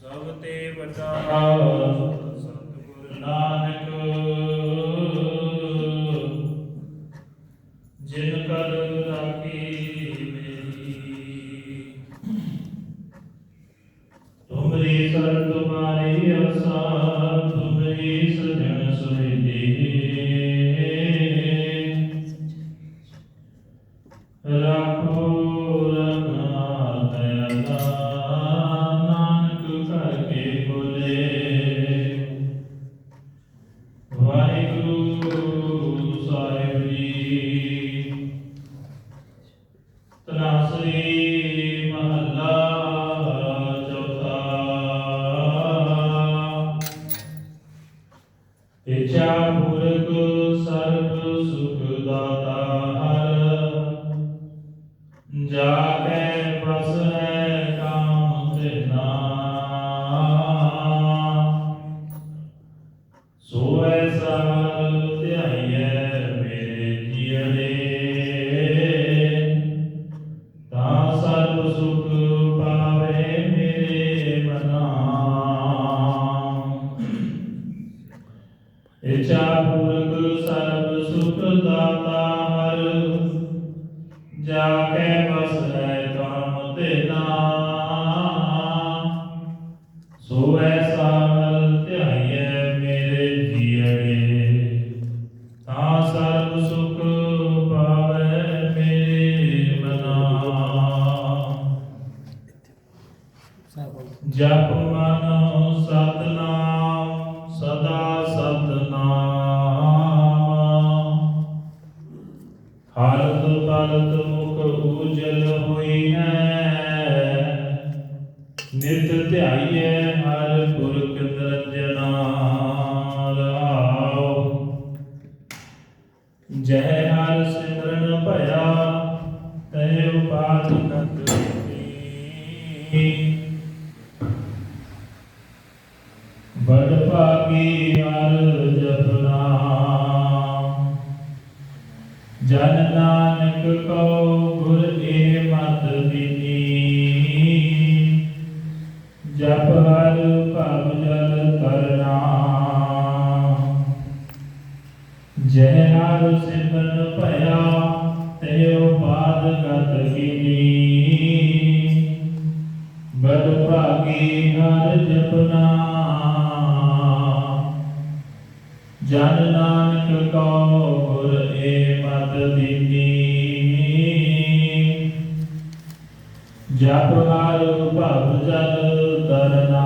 ਸਭ ਤੇ ਵੱਡਾ ਸਤਿਗੁਰ ਨਾਨਕ, ਜਿਨ ਕਰ ਰਾਖੀ ਮੇਰੀ। ਤੁਮਰੀ ਸਰ ਤੁਮਾਰੀ ਅਸਾ ਤੁਮਰੀ ਸਜਣ ਸੁਹਿਦੀ ਇਛਾ ਪੂਰਕ ਸਰਬ ਸੁਖ ਦਾਤਾ ਹਰ। ਜਾ ਕੇ ਬਸ ਹੈ ਕਾਮ ਤੇਨਾ ਸੋ ਐਸਾ ਧਿਆਈਐ ਪੂਰਕ ਸਰਬ ਸੁਖ ਦਾਤਾ ਹਰ। ਜਾ ਕੇ ਬਸ ਹੈ ਕਾਮ ਤੇਨਾ ਸੋ ਐਸਾ ਮਲ ਧਿਆਈਐ ਮੇਰੇ ਜੀਵਨੇ ਤਾਂ ਸਰਬ ਸੁਖ ਪਾਵੇ ਮੇਰੇ ਮਨਾ। ਜਪ ਮਨ ਸਤਨਾਮ ਹਰਤ ਮੁਖ ਉਜਲ ਹੋਈ ਹੈ। ਨਿਤ ਧਿਆਈਐ ਹਰ ਪੁਰਖ ਨਿਰੰਜਨਾ ਰਹਾਉ ਜੈ ਹਰ ਸਿਮਰਨ ਭਇਆ ਤੈ ਉਪਾਦ ਨ ਬੜ ਭਾਗੀ ਹਰ ਜਪਨਾ ਜਨ ਨਾਨਕ ਕਉ ਗੁਰ ਏ ਮਤ ਦੀਨੀ ਜਪ ਹਰ ਭਵ ਜਲ ਕਰਨਾ। ਜੈ ਹਰ ਸਿਮਰਨ ਭਇਆ, ਤੇਉ ਬਾਦ ਗਤ ਕੀਨੀ ਬੜ ਭਾਗੀ ਹਰ ਜਪਨਾ। ਜਨ ਨਾਨਕ ਕਉ ਗੁਰ ਏ ਮਤ ਦੀਨੀ ਜਪ ਹਰ ਭਵ ਜਲ ਤਰਨਾ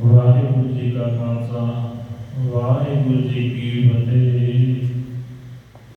ਵਾਹਿਗੁਰੂ ਜੀ ਕਾ ਖਾਲਸਾ, ਵਾਹਿਗੁਰੂ ਜੀ ਕੀ ਫਤਿਹ।